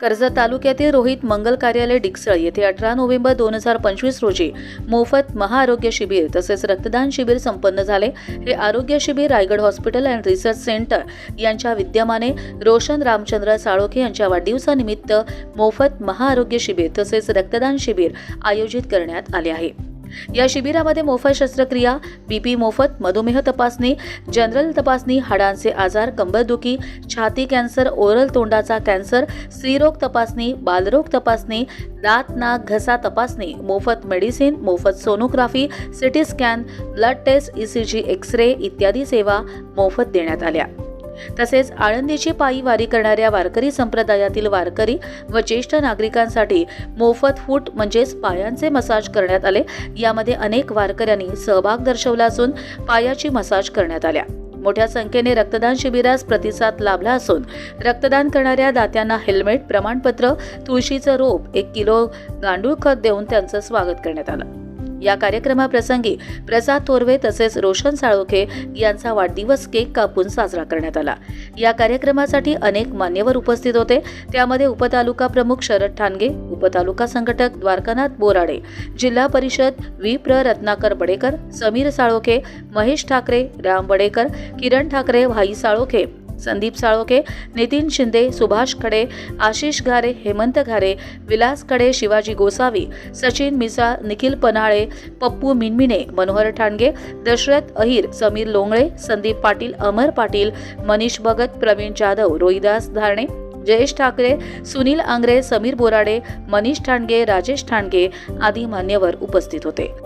कर्जत तालुक्यातील रोहित मंगल कार्यालय डिकसळ येथे अठरा नोव्हेंबर दोन हजार पंचवीस रोजी मोफत महाआरोग्य शिबिर तसेच रक्तदान शिबिर संपन्न झाले. हे आरोग्य शिबिर Raigad hospital and research center यांच्या विद्यमाने रोशन रामचंद्र साळोखे यांच्या वाढदिवसानिमित्त मोफत महाआरोग्य शिबिर तसेच रक्तदान शिबिर आयोजित करण्यात आले आहे. या शिबिरामध्ये मोफत शस्त्रक्रिया बीपी मोफत मधुमेह तपासणी जनरल तपासणी हाडांचे आजार कंबरदुखी छाती कॅन्सर ओरल तोंडाचा कॅन्सर स्त्रीरोग तपासणी बालरोग तपासणी दात नाक घसा तपासणी मोफत मेडिसिन मोफत sonography CT scan blood test ECG X ray इत्यादी सेवा मोफत देण्यात आल्या. तसेच आळंदीची पायी वारी करणाऱ्या वारकरी संप्रदायातील वारकरी व ज्येष्ठ नागरिकांसाठी मोफत फूट म्हणजेच पायांचे मसाज करण्यात आले. यामध्ये अनेक वारकऱ्यांनी सहभाग दर्शवला असून पायाची मसाज करण्यात आल्या. मोठ्या संख्येने रक्तदान शिबिरास प्रतिसाद लाभला असून रक्तदान करणाऱ्या दात्यांना हेल्मेट प्रमाणपत्र तुळशीचं रोप एक किलो गांडूळ खत देऊन त्यांचं स्वागत करण्यात आलं. या कार्यक्रमाप्रसंगी प्रसाद थोरवे तसेच रोशन साळोखे यांचा वाढदिवस केक कापून साजरा करण्यात आला. या कार्यक्रमासाठी अनेक मान्यवर उपस्थित होते. त्यामध्ये उपतालुका प्रमुख शरद ठाणगे उपतालुका संघटक द्वारकानाथ बोराडे जिल्हा परिषद व्ही. प्र. रत्नाकर बडेकर समीर साळोखे महेश ठाकरे राम बडेकर किरण ठाकरे भाई साळोखे संदीप साळोखे नितीन शिंदे सुभाष खडे आशिष घारे हेमंत घारे विलास खडे शिवाजी गोसावी सचिन मिसा निखिल पनाळे पप्पू मिनमिने मनोहर ठाणगे दशरथ अहिर समीर लोंगळे संदीप पाटील अमर पाटील मनीष भगत प्रवीण जाधव रोहिदास धारणे जयेश ठाकरे सुनील आंग्रे समीर बोराडे मनीष ठाणगे राजेश ठाणगे आदी मान्यवर उपस्थित होते.